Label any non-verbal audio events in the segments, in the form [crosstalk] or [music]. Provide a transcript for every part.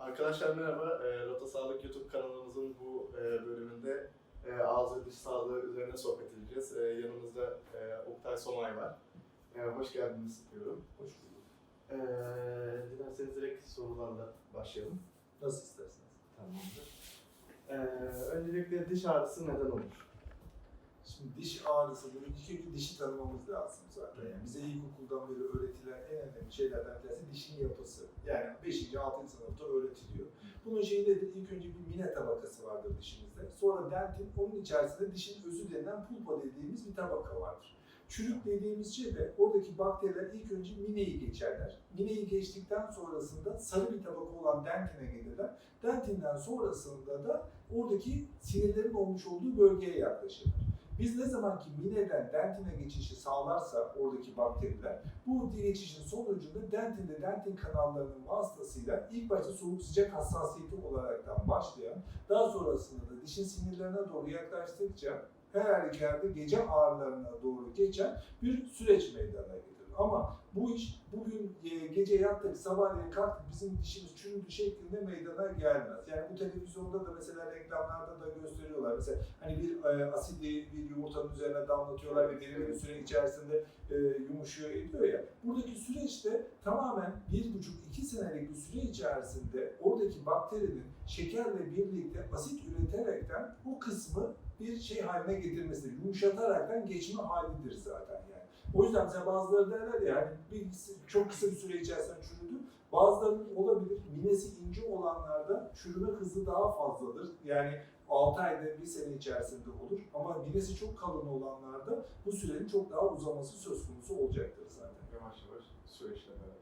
Arkadaşlar merhaba. E, Rota Sağlık YouTube kanalımızın bu e, bölümünde e, ağız ve diş sağlığı üzerine sohbet edeceğiz. E, yanımızda e, Oktay Somay var. E, hoş geldiniz diyorum. Hoş bulduk. E, dilerseniz direkt sorularla başlayalım. Nasıl isterseniz. Tamamdır. E, öncelikle diş ağrısı neden olur? Şimdi diş ağrısı, ilk önce dişi tanımamız lazım zaten. Yani bize ilkokuldan beri öğretilen en önemli şeylerden bir tanesi dişin yapısı. Yani 5. 6. sınıfta öğretiliyor. Bunun şeyi nedir? İlk önce bir mine tabakası vardır dişimizde. Sonra dentin, onun içerisinde dişin özü denilen pulpa dediğimiz bir tabaka vardır. Çürük dediğimiz şey de oradaki bakteriler ilk önce mineyi geçerler. Mineyi geçtikten sonrasında sarı bir tabaka olan dentine gelirler. Dentinden sonrasında da oradaki sinirlerin olmuş olduğu bölgeye yaklaşırlar. Biz ne zaman ki mineden dentine geçişi sağlarsa oradaki bakteriler, bu geçişin sonucunda dentinde dentin kanallarının vasıtasıyla ilk başta soğuk sıcak hassasiyeti olaraktan başlayan, daha sonrasında da dişin sinirlerine doğru yaklaştıkça her halükarda gece ağrılarına doğru geçen bir süreç meydana getirir. Ama bu iş bugün e, gece yattık, sabahleyin kalktık bizim dişimiz çürüdü şeklinde meydana gelmez. Yani bu televizyonda da mesela reklamlarda da gösteriyorlar. Mesela hani bir e, asidi bir yumurtanın üzerine damlatıyorlar ve belirli bir süre içerisinde e, yumuşuyor ediyor ya. Buradaki süreçte tamamen bir buçuk iki senelik bir süre içerisinde oradaki bakterinin şekerle birlikte asit üreterekten o kısmı bir şey haline getirmesi, yumuşataraktan geçme halidir zaten yani. O yüzden mesela bazıları derler ya hani bir, çok kısa bir süre içerisinde çürüdü. Bazılarının olabilir, minesi ince olanlarda çürüme hızı daha fazladır. Yani 6 ayda bir sene içerisinde olur. Ama minesi çok kalın olanlarda bu sürenin çok daha uzaması söz konusu olacaktır zaten. Yavaş yavaş süreçle beraber.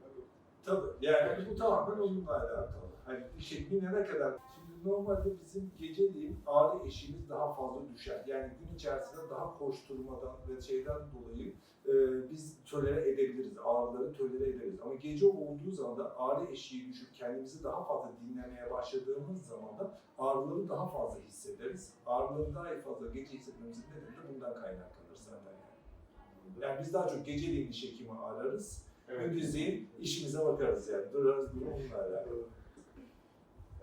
Tabii. Yani bu tamamen onunla alakalı. Hani şey mine ne kadar... Şimdi normalde bizim geceliğin ağrı eşiğimiz daha fazla düşer. Yani gün içerisinde daha koşturmadan ve şeyden dolayı e, biz tolere edebiliriz, ağrıları tolere ederiz. Ama gece olduğu zaman da ağrı eşiği düşüp kendimizi daha fazla dinlemeye başladığımız zaman da ağrıları daha fazla hissederiz. Ağrıları daha fazla gece hissetmemizin nedeni de bundan kaynaklanır zaten yani. Yani biz daha çok geceliğin diş hekimi ararız. Gündüzleyin işimize bakarız yani. Durarız bununla alakalı.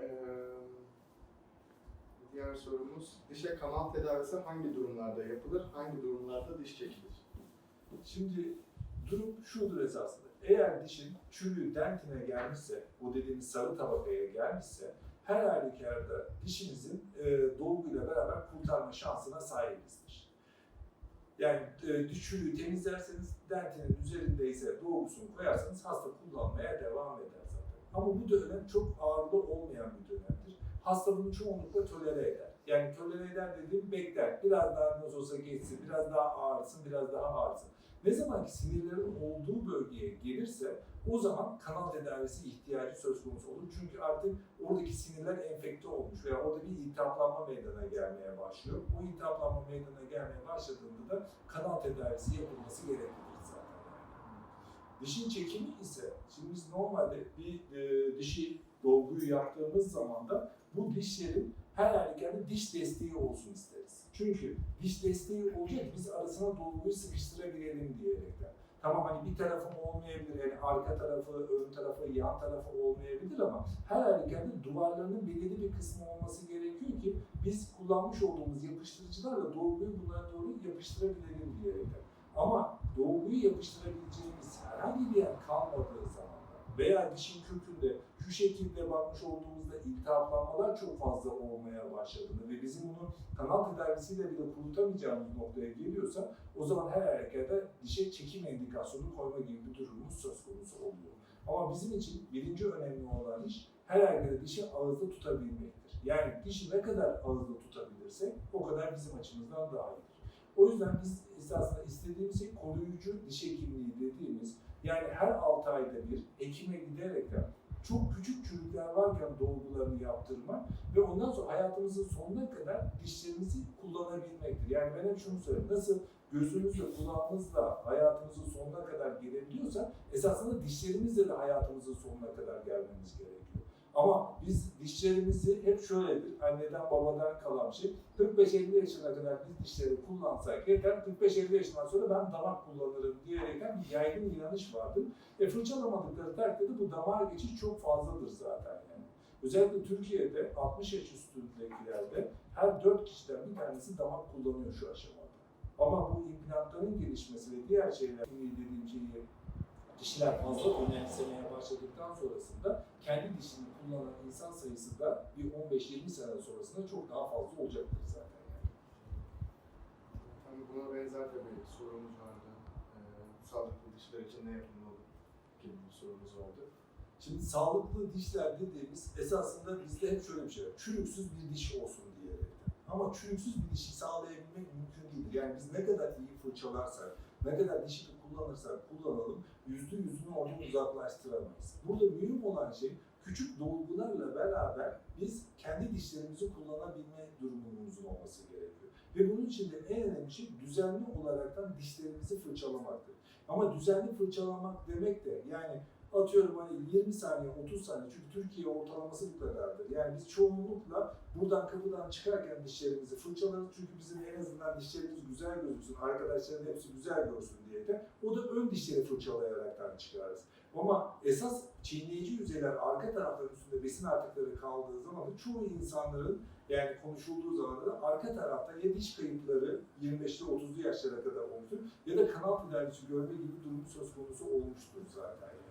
Ee, diğer sorumuz, dişe kanal tedavisi hangi durumlarda yapılır, hangi durumlarda diş çekilir? Şimdi durum şudur esasında. Eğer dişin çürüğü dentine gelmişse, o dediğimiz sarı tabakaya gelmişse, her halükarda dişinizin e, dolguyla beraber kurtarma şansına sahibizdir. Yani e, çürüğü temizlerseniz, dentinin üzerindeyse dolgusunu koyarsanız hasta kullanmaya devam eder zaten. Ama bu dönem çok ağırlı olmayan bir dönemdir. Hasta bunu çoğunlukla tolere eder. Yani tolere eder dediğim bekler. Biraz daha nasıl olsa geçsin, biraz daha ağrısın, biraz daha ağrısın. Ne zaman ki sinirlerin olduğu bölgeye gelirse o zaman kanal tedavisi ihtiyacı söz konusu olur. Çünkü artık oradaki sinirler enfekte olmuş veya orada bir iltihaplanma meydana gelmeye başlıyor. O iltihaplanma meydana gelmeye başladığında da kanal tedavisi yapılması gereklidir zaten. Dişin çekimi ise, şimdi biz normalde bir e, dişi dolguyu yaptığımız zaman da bu dişlerin her halükarda diş desteği olsun isteriz. Çünkü diş desteği olacak biz arasına dolguyu sıkıştırabilelim diyerekten. Tamam hani bir tarafım olmayabilir, yani arka tarafı, ön tarafı, yan tarafı olmayabilir ama her halükarda duvarlarının belirli bir kısmı olması gerekiyor ki biz kullanmış olduğumuz yapıştırıcılarla dolguyu bunlara doğru yapıştırabilelim diyerekten. Ama dolguyu yapıştırabileceğimiz herhangi bir yer kalmadığı zaman veya dişin kökünde şu şekilde bakmış olduğumuzda iltihaplanmalar çok fazla olmaya başladığını ve bizim bunu kanal tedavisiyle bile kurutamayacağımız noktaya geliyorsa o zaman her harekete dişe çekim indikasyonu koyma gibi bir durumumuz söz konusu oluyor. Ama bizim için birinci önemli olan iş her harekete dişi ağızda tutabilmektir. Yani dişi ne kadar ağızda tutabilirsek o kadar bizim açımızdan daha iyidir. O yüzden biz esasında istediğimiz şey koruyucu diş hekimliği dediğimiz yani her 6 ayda bir hekime giderekten çok küçük çürükler varken dolgularını yaptırmak ve ondan sonra hayatımızın sonuna kadar dişlerimizi kullanabilmektir. Yani ben hep şunu söylüyorum. Nasıl gözümüzle, kulağımızla hayatımızın sonuna kadar gelebiliyorsa esasında dişlerimizle de hayatımızın sonuna kadar gelmemiz gerekiyor. Ama biz dişlerimizi hep şöyledir, anneden babadan kalan şey. 45-50 yaşına kadar biz dişleri kullansak yeter, 45-50 yaşından sonra ben damak kullanırım diyerekten bir yaygın inanış vardır. E fırçalamadıkları takdirde bu damar geçiş çok fazladır zaten yani. Özellikle Türkiye'de 60 yaş üstündekilerde her 4 kişiden bir tanesi damak kullanıyor şu aşamada. Ama bu implantların gelişmesi ve diğer şeyler, dediğim şeyi dişler fazla önemsemeye başladıktan sonrasında kendi dişini kullanan insan sayısı da bir 15-20 sene sonrasında çok daha fazla olacaktır zaten. Yani. Buna benzer de bir sorumuz vardı. Ee, sağlıklı dişler için ne yapılmalı gibi bir sorumuz vardı. Şimdi sağlıklı dişler dediğimiz esasında bizde hep şöyle bir şey var. Çürüksüz bir diş olsun diyerekten. Ama çürüksüz bir dişi sağlayabilmek mümkün değildir. Yani biz ne kadar iyi fırçalarsak, ne kadar dişini kullanırsak kullanalım, yüzde yüzünü oradan uzaklaştıramayız. Burada mühim olan şey küçük dolgularla beraber biz kendi dişlerimizi kullanabilme durumumuzun olması gerekiyor. Ve bunun için de en önemli şey düzenli olaraktan dişlerimizi fırçalamaktır. Ama düzenli fırçalamak demek de yani atıyorum hani 20 saniye, 30 saniye çünkü Türkiye ortalaması bu kadardır. Yani biz çoğunlukla buradan kapıdan çıkarken dişlerimizi fırçalarız çünkü bizim en azından dişlerimiz güzel gözüksün, arkadaşların hepsi güzel görsün diye de o da ön dişleri fırçalayaraktan çıkarız. Ama esas çiğneyici yüzeyler arka tarafların üstünde besin artıkları kaldığı zaman çoğu insanların yani konuşulduğu zaman da arka tarafta ya diş kayıpları 25'li 30'lu yaşlara kadar olmuştur ya da kanal tedavisi görme gibi durum söz konusu olmuştur zaten.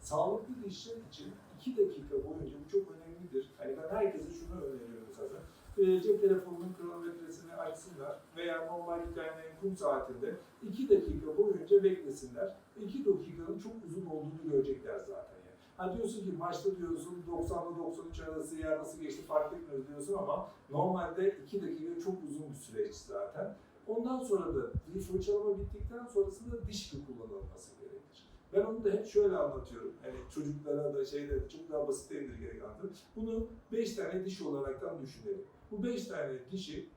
Sağlıklı dişler için 2 dakika boyunca bu çok önemlidir. Hani ben herkese şunu öneriyorum zaten. E, cep telefonunun kronometresini açsınlar veya normal tane kum saatinde 2 dakika boyunca beklesinler. 2 dakikanın çok uzun olduğunu görecekler zaten. Yani. Ha diyorsun ki maçta diyorsun 90 ile 93 arası ya nasıl geçti fark etmiyoruz diyorsun ama normalde 2 dakika çok uzun bir süreç zaten. Ondan sonra da bir fırçalama bittikten sonrasında diş kullanılması gerekir. Ben onu da hep şöyle anlatıyorum. Hani çocuklara da şeyde çok daha basit indirgerek anlatıyorum. Bunu 5 tane diş olaraktan düşünelim. Bu 5 tane dişi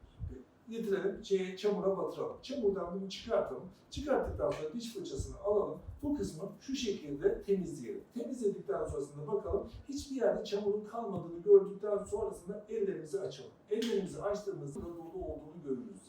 getirelim, şeye, çamura batıralım. Çamurdan bunu çıkartalım. Çıkarttıktan sonra diş fırçasını alalım. Bu kısmı şu şekilde temizleyelim. Temizledikten sonrasında bakalım hiçbir yerde çamurun kalmadığını gördükten sonrasında ellerimizi açalım. Ellerimizi açtığımızda dolu olduğunu görürüz.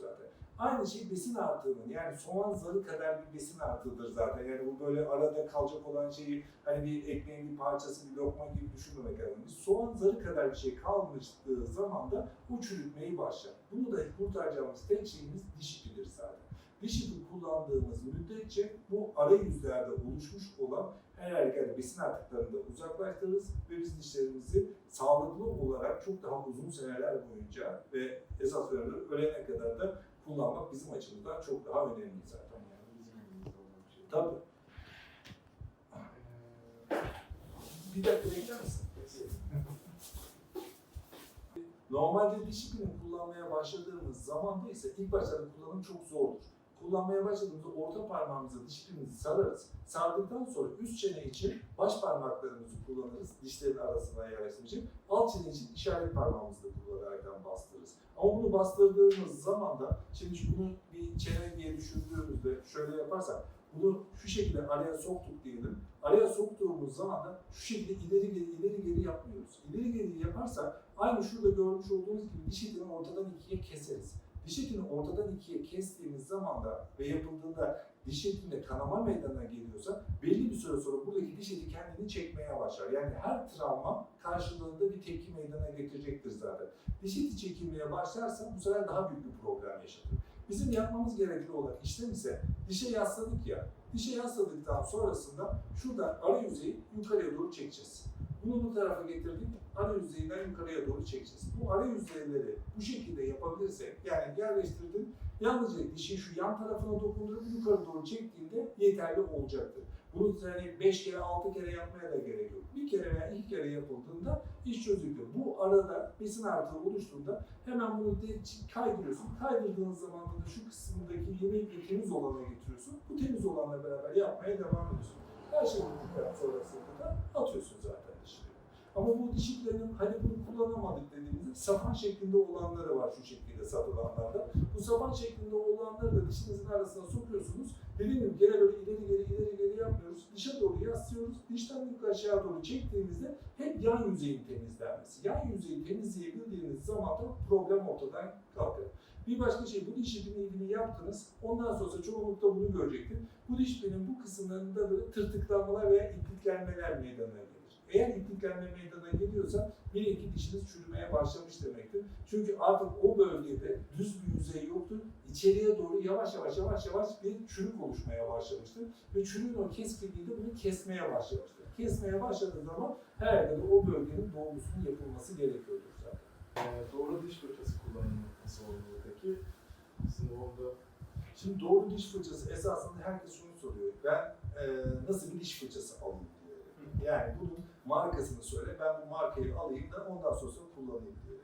Aynı şey besin artığının yani soğan zarı kadar bir besin artığıdır zaten. Yani bu böyle arada kalacak olan şeyi hani bir ekmeğin bir parçası, bir lokma gibi düşünmemek. Biz soğan zarı kadar bir şey kalmıştığı zaman da bu çürütmeyi başlar. Bunu da kurtaracağımız tek şeyimiz diş ipidir zaten. Diş ipi kullandığımız müddetçe bu arayüzlerde oluşmuş olan her halükarda besin artıklarını da uzaklaştırırız ve biz dişlerimizi sağlıklı olarak çok daha uzun seneler boyunca ve esas olarak ölene kadar da kullanmak bizim açımızdan çok daha önemli zaten. Yani. Bizim elimizde olan bir şey. Tabii. Ee, Bir dakika bekler misin? Normalde diş ipini kullanmaya başladığımız zamanda ise ilk başlarda kullanım çok zordur. Kullanmaya başladığımızda orta parmağımıza diş sararız. Sardıktan sonra üst çene için baş parmaklarımızı kullanırız dişlerin arasına yerleştirmek için. Alt çene için işaret parmağımızı da kullanaraktan bastırırız. Ama bunu bastırdığımız zaman da şimdi bunu bir çene diye düşündüğümüzde şöyle yaparsak bunu şu şekilde araya soktuk diyelim. Araya soktuğumuz zaman da şu şekilde ileri geri ileri geri yapmıyoruz. İleri geri yaparsak aynı şurada görmüş olduğunuz gibi diş ortadan ikiye keseriz. Diş etini ortadan ikiye kestiğimiz zaman da ve yapıldığında diş etinde kanama meydana geliyorsa belli bir süre sonra buradaki diş eti kendini çekmeye başlar. Yani her travma karşılığında bir tepki meydana getirecektir zaten. Diş eti çekilmeye başlarsa bu sefer daha büyük bir problem yaşatır. Bizim yapmamız gerekli olan işlem ise dişe yasladık ya. Dişe yasladıktan sonrasında şuradan ara yüzeyi yukarıya doğru çekeceğiz. Bunu bu tarafa getirdik, ara yüzeyinden yukarıya doğru çekeceğiz. Bu ara yüzeyleri bu şekilde yapabilirsek, yani yerleştirdim, yalnızca dişin şu yan tarafına dokundurup yukarı doğru çektiğinde yeterli olacaktır. Bunu yani 5 kere 6 kere yapmaya da gerek yok. Bir kere veya iki kere yapıldığında iş çözülüyor. Bu arada besin artığı oluştuğunda hemen bunu de kaydırıyorsun. Kaydırdığın zaman da şu kısmındaki yemeği temiz olana getiriyorsun. Bu temiz olanla beraber yapmaya devam ediyorsun. Her şey bittikten sonrasında da atıyorsun zaten. Ama bu diş iplerinin hani bunu kullanamadık dediğimizde sapan şeklinde olanları var şu şekilde satılanlarda. Bu sapan şeklinde olanları da dişinizin arasına sokuyorsunuz. Dediğim gibi gene böyle ileri geri ileri geri yapmıyoruz. Dişe doğru yaslıyoruz. Dişten yukarı aşağı doğru çektiğimizde hep yan yüzeyin temizlenmesi. Yan yüzeyi temizleyebildiğiniz zaman da problem ortadan kalkıyor. Bir başka şey, bu diş ipini ipini yaptınız. Ondan sonra çoğunlukla bunu görecektir. Bu diş ipinin bu kısımlarında böyle tırtıklanmalar veya ipliklenmeler meydana gelir. Eğer ipliklenme meydana geliyorsa bir iki dişiniz çürümeye başlamış demektir. Çünkü artık o bölgede düz bir yüzey yoktur. İçeriye doğru yavaş yavaş yavaş yavaş bir çürük oluşmaya başlamıştır. Ve çürüğün o keskinliği de bunu kesmeye başlamıştır. Kesmeye başladığı zaman herhalde o bölgenin dolgusunun yapılması gerekiyordur zaten. Ee, doğru diş fırçası kullanımı nasıl peki? Sizin onda Şimdi doğru diş fırçası esasında herkes şunu soruyor. Ben e, nasıl bir diş fırçası alayım diye. Yani bunun markasını söyle, ben bu markayı alayım da ondan sonra kullanayım diye.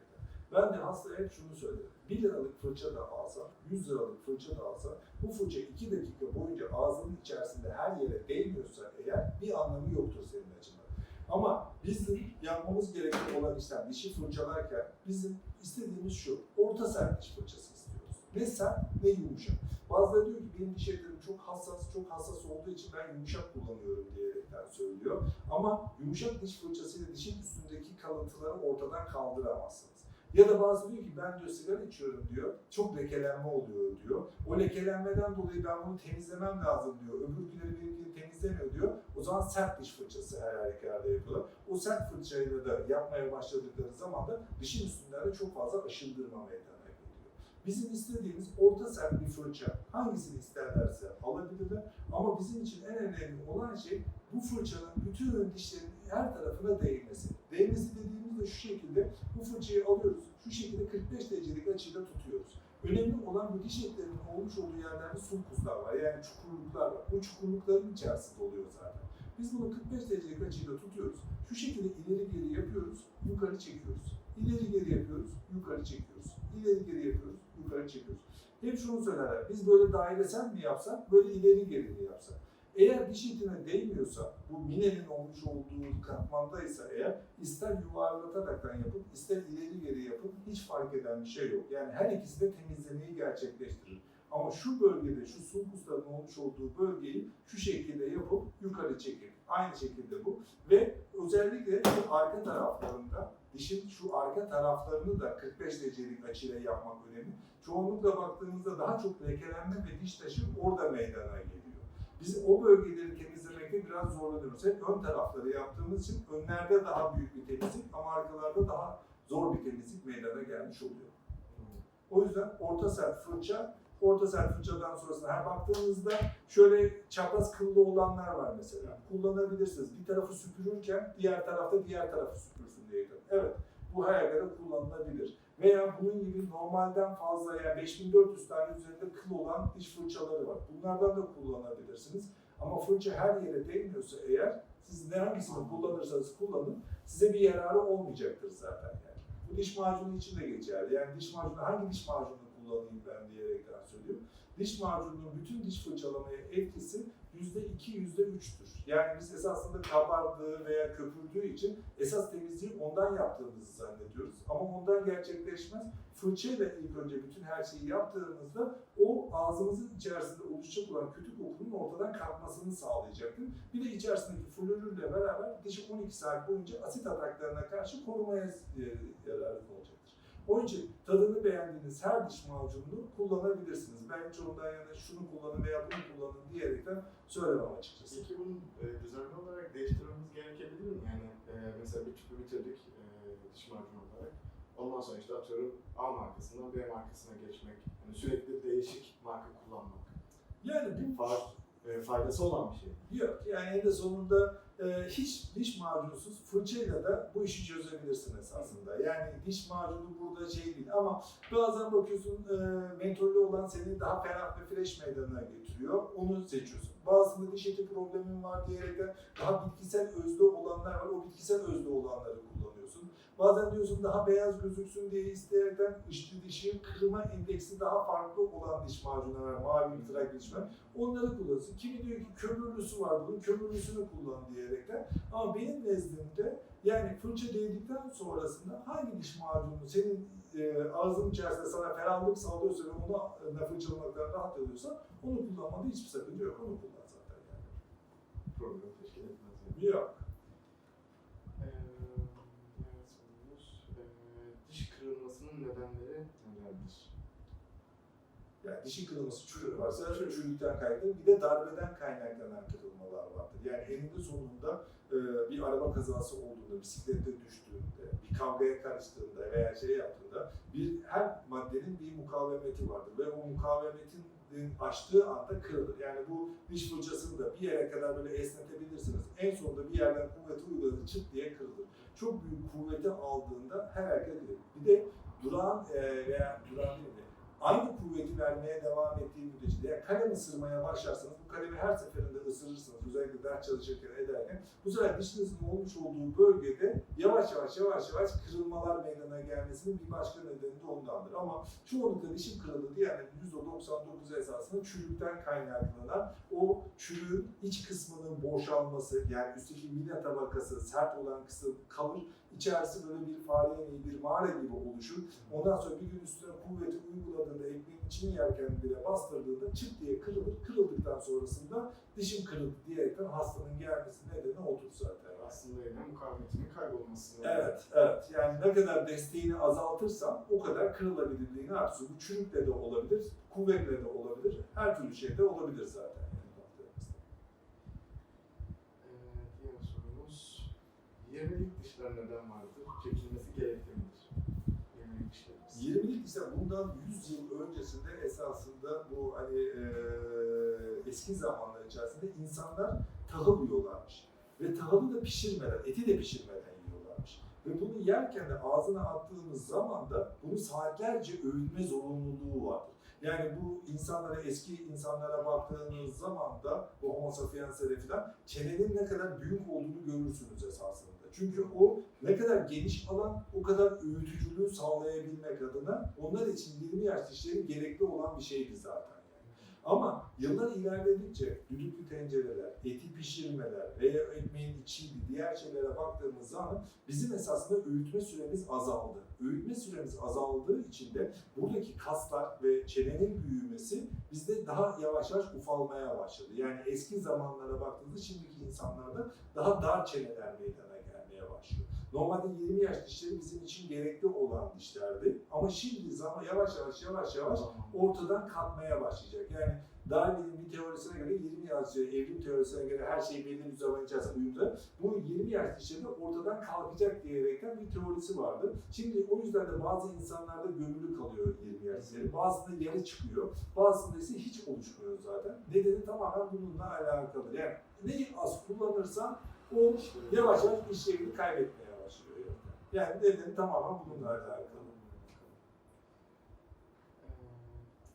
Ben de hastaya hep şunu söylerim. 1 liralık fırça da alsa, 100 liralık fırça da alsa, bu fırça 2 dakika boyunca ağzının içerisinde her yere değmiyorsa eğer bir anlamı yoktur senin açından. Ama bizim yapmamız gereken olan işlem dişi fırçalarken bizim istediğimiz şu, orta sert diş fırçası. Ne sert ne yumuşak. Bazıları diyor ki benim diş etlerim çok hassas, çok hassas olduğu için ben yumuşak kullanıyorum diyerekten söylüyor. Ama yumuşak diş fırçasıyla dişin üstündeki kalıntıları ortadan kaldıramazsınız. Ya da bazı diyor ki ben diyor sigara içiyorum diyor, çok lekelenme oluyor diyor. O lekelenmeden dolayı ben bunu temizlemem lazım diyor. Öbürküleri benimkini temizlemiyor diyor. O zaman sert diş fırçası her halükarda yapıyorlar. O sert fırçayla da yapmaya başladıkları zaman da dişin üstünde çok fazla aşındırma meydana. Bizim istediğimiz orta sert bir fırça. Hangisini isterlerse alabilirler. Ama bizim için en önemli olan şey bu fırçanın bütün dişlerin her tarafına değmesi. Değmesi dediğimizde şu şekilde bu fırçayı alıyoruz. Şu şekilde 45 derecelik açıyla tutuyoruz. Önemli olan bu diş etlerinin olmuş olduğu yerlerde sulkuslar var. Yani çukurluklar var. O çukurlukların içerisinde oluyor zaten. Biz bunu 45 derecelik açıyla tutuyoruz. Şu şekilde ileri geri yapıyoruz, yukarı çekiyoruz. İleri geri yapıyoruz, yukarı çekiyoruz. İleri geri yapıyoruz, yukarı çekiyoruz. Hep şunu söylerler, biz böyle dairesel mi yapsak, böyle ileri geri mi yapsak? Eğer diş etine değmiyorsa, bu minenin olmuş olduğu katmandaysa eğer, ister yuvarlataraktan yapıp, ister ileri geri yapıp hiç fark eden bir şey yok. Yani her ikisi de temizlemeyi gerçekleştirir. Ama şu bölgede, şu sulkusların olmuş olduğu bölgeyi şu şekilde yapıp yukarı çekip, aynı şekilde bu. Ve özellikle arka taraflarında, dişin şu arka taraflarını da 45 derecelik açıyla yapmak önemli. Çoğunlukla baktığımızda daha çok lekelenme ve diş taşı orada meydana geliyor. Biz o bölgeleri temizlemekte biraz zorlanıyoruz. Hep ön tarafları yaptığımız için önlerde daha büyük bir temizlik ama arkalarda daha zor bir temizlik meydana gelmiş oluyor. O yüzden orta sert fırça, orta sert fırçadan sonrasında her baktığınızda şöyle çapraz kıllı olanlar var mesela. Kullanabilirsiniz. Bir tarafı süpürürken diğer tarafta diğer tarafı süpürsün diye. Evet, bu her kullanılabilir. Veya bunun gibi normalden fazla yani 5400 tane üzerinde kıl olan diş fırçaları var. Bunlardan da kullanabilirsiniz. Ama fırça her yere değmiyorsa eğer siz ne hangisini kullanırsanız kullanın size bir yararı olmayacaktır zaten yani. Bu diş macunu için de geçerli. Yani diş macunu hangi diş macunu kullanayım ben diyerekten söylüyorum. Diş macununun bütün diş fırçalamaya etkisi %2, %3'tür. Yani biz esasında kabardığı veya köpürdüğü için esas temizliği ondan yaptığımızı zannediyoruz. Ama ondan gerçekleşmez. Fırçayla ilk önce bütün her şeyi yaptığımızda o ağzımızın içerisinde oluşacak olan kötü kokunun ortadan kalkmasını sağlayacaktır. Bir de içerisindeki florürle beraber dişi 12 saat boyunca asit ataklarına karşı korumaya e, yararlı olacaktır. Onun için tadını beğendiğiniz her diş macununu kullanabilirsiniz. Ben hiç ondan yana şunu kullanın veya bunu kullanın diyerekten söylemem açıkçası. Peki bunun e, düzenli olarak değiştirmemiz gerekebilir mi? Yani e, mesela bir tüpü bitirdik e, diş macunu olarak. Ondan sonra işte atıyorum A markasından B markasına geçmek. Yani sürekli değişik marka kullanmak. Yani bu Fa- e, faydası olan bir şey. Yok yani en de sonunda e, hiç diş macunsuz fırçayla da bu işi çözebilirsin esasında. Yani diş macunu burada şey değil ama bazen bakıyorsun e, mentollü olan seni daha ferah ve fresh meydana getiriyor. Onu seçiyorsun. Bazısında diş eti problemin var diyerekten daha bitkisel özde olanlar var. O bitkisel özde olanları kullanıyorsun. Diyorsun. Bazen diyorsun daha beyaz gözüksün diye isteyerekten içli dişi kırma indeksi daha farklı olan diş macunları. Mavi ıtırak diş var. Onları kullanıyorsun. Kimi diyor ki kömürlüsü var bunun, kömürlüsünü kullan diyerekten. Ama benim nezdimde yani fırça değdikten sonrasında hangi diş macunu senin e, ağzın içerisinde sana ferahlık sağlıyorsa ve onu e, fırçalamaktan rahat ediyorsan onu kullanmada hiçbir sakınca yok. Onu kullan zaten yani. Problem teşkil etmez. Yani. Yok. Ee, diğer sorumuz, ee, diş kırılmasının nedenleri nelerdir? Yani dişi kırılması çürük varsa çürükten kaynaklı bir de darbeden kaynaklanan kırılmalar vardır. Yani eninde sonunda e, bir araba kazası olduğunda, bisiklette düştüğünde, bir kavgaya karıştığında veya şey yaptığında bir her maddenin bir mukavemeti vardır ve o mukavemetin açtığı anda kırılır. Yani bu diş fırçasını da bir yere kadar böyle esnetebilirsiniz. En sonunda bir yerden kuvveti uygulanır çıt diye kırılır. Çok büyük kuvveti aldığında her edilir. Bir de duran e, veya duran aynı kuvveti vermeye devam ettiği müddetçe yani kalem ısırmaya başlarsanız bu kalemi her seferinde ısırırsınız. Özellikle ders çalışırken ederken bu sefer dişinizin olmuş olduğu bölgede yavaş yavaş yavaş yavaş kırılmalar meydana gelmesinin bir başka nedeni de ondandır. Ama çoğunlukla dişim kırıldı diyenlerin %99 esasında çürükten kaynaklanan o çürüğün iç kısmının boşalması yani üstteki mine tabakası sert olan kısım kalır. İçerisi böyle bir fare yemeği, bir mağara gibi oluşur. Ondan sonra bir gün üstüne kuvveti uyguladığında, ekmeğin içini yerken bile bastırdığında çıt diye kırılır. Kırıldıktan sonrasında dişim kırıldı diyerekten hastanın gelmesi nedeni odur zaten. Aslında yine mukavemetinin kaybolması. Evet, evet. Yani ne kadar desteğini azaltırsan o kadar kırılabilirliğini artırır. Bu çürükle de olabilir, kuvvetle de olabilir, her türlü şeyde olabilir zaten. 20'lik dişler neden vardır? Çekilmesi gerekli midir? 20'lik dişlerimiz. 20'lik ise bundan 100 yıl öncesinde esasında bu hani e, eski zamanlar içerisinde insanlar tahıl yiyorlarmış. Ve tahılı da pişirmeden, eti de pişirmeden yiyorlarmış. Ve bunu yerken de ağzına attığımız zaman da bunu saatlerce övülme zorunluluğu vardır. Yani bu insanlara, eski insanlara baktığınız zaman da bu homo sapienslere falan çenenin ne kadar büyük olduğunu görürsünüz esasında. Çünkü o ne kadar geniş alan o kadar öğütücülüğü sağlayabilmek adına onlar için 20 yaş dişleri gerekli olan bir şeydi zaten. Ama yıllar ilerledikçe düdüklü tencereler, eti pişirmeler veya ekmeğin içiydi, diğer şeylere baktığımız zaman bizim esasında öğütme süremiz azaldı. Öğütme süremiz azaldığı için de buradaki kaslar ve çenenin büyümesi bizde daha yavaş yavaş ufalmaya başladı. Yani eski zamanlara baktığımızda şimdiki insanlarda daha dar çeneler meydana. Normalde 20 yaş dişleri bizim için gerekli olan dişlerdi. Ama şimdi zaman yavaş yavaş yavaş yavaş ortadan kalkmaya başlayacak. Yani Darwin'in bir teorisine göre 20 yaş evrim teorisine göre her şey belli bir zaman içerisinde uyumda. Bu 20 yaş dişleri ortadan kalkacak diyerekten bir teorisi vardı. Şimdi o yüzden de bazı insanlarda gömülü kalıyor 20 yaş dişleri. Bazısında yarı çıkıyor. Bazısında ise hiç oluşmuyor zaten. Nedeni tamamen bununla alakalı. Yani neyi az kullanırsan o yavaş yavaş işlevini kaybetmeye başlıyor. Yani nedeni tamamen bununla alakalı.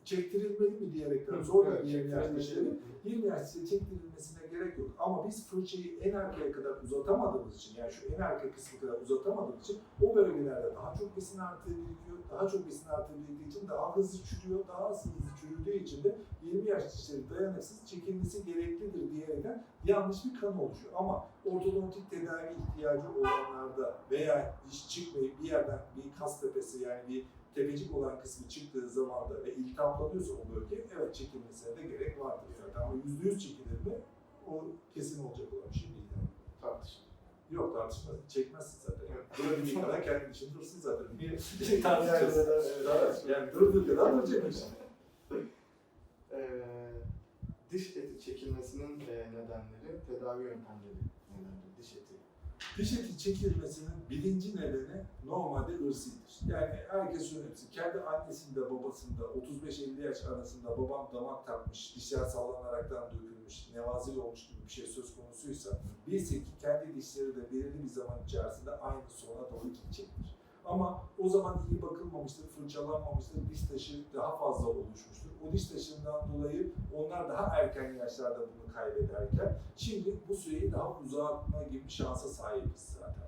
Çektirilmeli mi diyerekten zor Evet, 20 yaş dişleri 20 yaş dişleri çektirilmesine gerek yok. Ama biz fırçayı en arkaya kadar uzatamadığımız için yani şu en arka kısmı kadar uzatamadığımız için o bölgelerde daha çok besin artığı birikiyor. Daha çok besin artığı biriktiği için daha hızlı çürüyor. Daha hızlı çürüdüğü için de 20 yaş dişleri dayanıksız çekilmesi gereklidir diyerekten yanlış bir kanı oluşuyor. Ama ortodontik tedavi ihtiyacı olanlarda veya diş çıkmayıp bir yerden bir kas tepesi yani bir tepecik olan kısmı çıktığı zaman da ve iltihaplanıyorsa o bölge evet çekilmesine de gerek vardır zaten ama yüzde yüz çekilir mi o kesin olacak olan bir şey değil. Yani. Tartışılır. Yok tartışma çekmezsin zaten. Yani. Durabildiğin kadar kendi için dursun zaten. Niye [laughs] Yani, tartışacağız? evet. Yani durduğu kadar duracak işte. Ee, diş eti çekilmesinin e, nedenleri, tedavi yöntemleri nelerdir? Diş eti. Diş eti çekilmesinin birinci nedeni normalde ırsidir. Yani herkes hepsi. Kendi annesinde babasında 35-50 yaş arasında babam damak takmış, dişler sallanaraktan dökülmüş, nevazil olmuş gibi bir şey söz konusuysa bilse ki kendi dişleri de belirli bir zaman içerisinde aynı sona doğru gidecektir. Ama o zaman iyi bakılmamıştır, fırçalanmamıştır, diş taşı daha fazla oluşmuştur. O diş taşından dolayı onlar daha erken yaşlarda bunu kaybederken şimdi bu süreyi daha uzatma gibi bir şansa sahibiz zaten.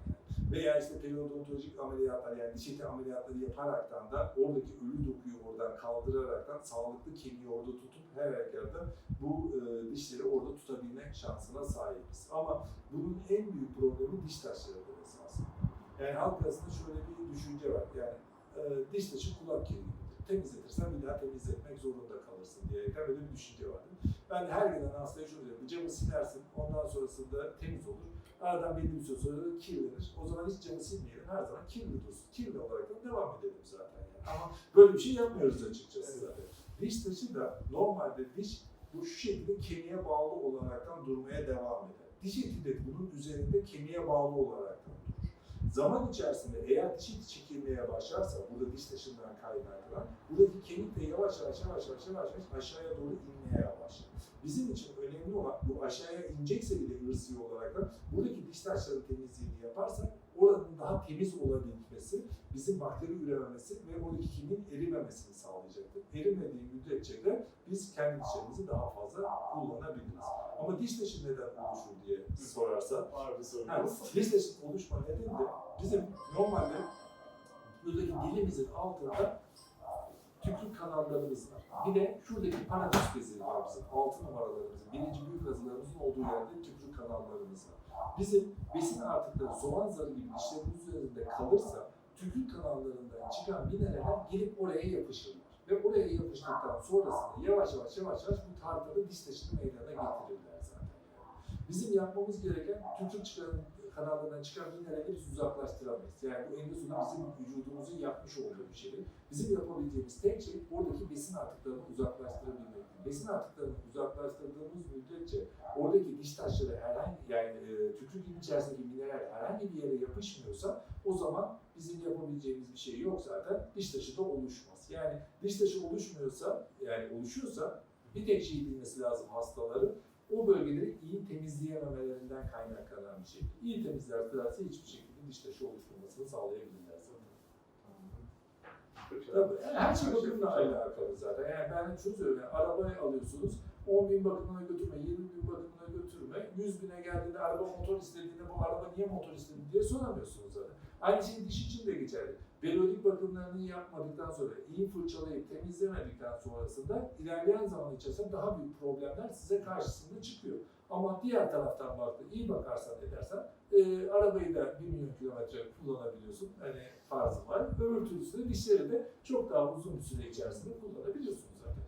Veya işte periodontolojik ameliyatlar yani diş eti ameliyatları yaparaktan da oradaki ölü dokuyu oradan kaldıraraktan sağlıklı kemiği orada tutup her halükarda bu e, dişleri orada tutabilmek şansına sahibiz. Ama bunun en büyük problemi diş taşlarıdır esasında. Yani halk arasında şöyle bir düşünce var. Yani e, diş taşı kulak kemiğidir. Temizletirsen bir daha temizletmek zorunda kalırsın diye böyle bir düşünce vardır. Ben her gelen hastaya şunu diyorum. Camı silersin, ondan sonrasında temiz olur. Aradan belli bir süre sonra kirlenir. O zaman hiç camı silmeyelim. Her zaman kirli dursun. Kirli olarak da devam edelim zaten. Yani. Ama böyle bir şey yapmıyoruz açıkçası zaten. Diş taşı da normalde diş bu şu şekilde kemiğe bağlı olaraktan durmaya devam eder. Diş eti de bunun üzerinde kemiğe bağlı olaraktan. Zaman içerisinde eğer diş çekilmeye başlarsa, burada diş taşından kaynaklanan, buradaki kemik de yavaş yavaş yavaş yavaş yavaş aşağıya doğru inmeye başlar. Bizim için önemli olan bu aşağıya inecekse bile ırsi olarak da buradaki diş taşlarının temizliğini yaparsak oranın daha temiz olabilmesi, bizim bakteri ürememesi ve oradaki kemiğin erimemesini sağlayacaktır. Erimediği müddetçe de biz kendi dişlerimizi daha fazla kullanabiliriz. Ama diş taşı neden oluşur diye sorarsa, Var bir sorun. yani diş taşı oluşma nedeni de bizim normalde buradaki dilimizin altında tükürük kanallarımız var. Bir de şuradaki var bizim. Altı numaralarımızın, birinci büyük kazılarımızın olduğu yerde tükürük kanallarımız var. Bizim besin artıkları soğan zarı gibi dişlerimiz üzerinde kalırsa tükürük kanallarından çıkan mineraller gelip oraya yapışırlar. Ve oraya yapıştıktan sonrasında yavaş yavaş yavaş yavaş bu tartada diş taşını meydana getirirler zaten. Bizim yapmamız gereken tükürük çıkan kanallarından çıkan mineralleri biz uzaklaştıramayız. Yani bu endozonu bizim vücudumuzun yapmış olduğu bir şey. Bizim yapabileceğimiz tek şey oradaki besin artıklarını uzaklaştırabilmek. Besin artıklarını uzaklaştırdığımız müddetçe oradaki diş taşları herhangi yani e, tükürük içerisindeki mineral herhangi bir yere yapışmıyorsa o zaman bizim yapabileceğimiz bir şey yok zaten. Diş taşı da oluşmaz. Yani diş taşı oluşmuyorsa yani oluşuyorsa bir tek şey bilmesi lazım hastaların o bölgeleri iyi temizleyememelerinden kaynaklanan bir şey. İyi temizlerlerse hiçbir şekilde diş taşı oluşturmasını sağlayabilirler zaten. Tabii. Yani her şey bakımla alakalı zaten. Yani ben şunu söylüyorum. Arabayı alıyorsunuz. 10 bin bakımına götürme, 20 bin bakımına götürme. 100 bine geldiğinde araba motor istediğinde bu araba niye motor istedi diye soramıyorsunuz zaten. Aynı şey diş için de geçerli. Periyodik bakımlarını yapmadıktan sonra, iyi fırçalayıp temizlemedikten sonrasında ilerleyen zaman içerisinde daha büyük problemler size karşısında çıkıyor. Ama diğer taraftan baktı, iyi bakarsan edersen e, arabayı da 1 milyon kilometre kullanabiliyorsun. Hani farzı var. Öbür türlüsü de dişleri de çok daha uzun bir süre içerisinde kullanabiliyorsunuz zaten.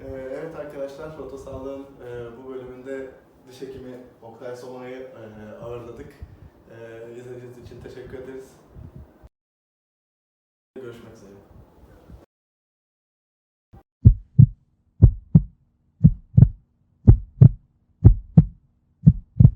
Ee, evet arkadaşlar, Roto Sağlığın e, bu bölümünde diş hekimi Oktay Somay'ı e, ağırladık. E, izlediğiniz için teşekkür ederiz. Je suis.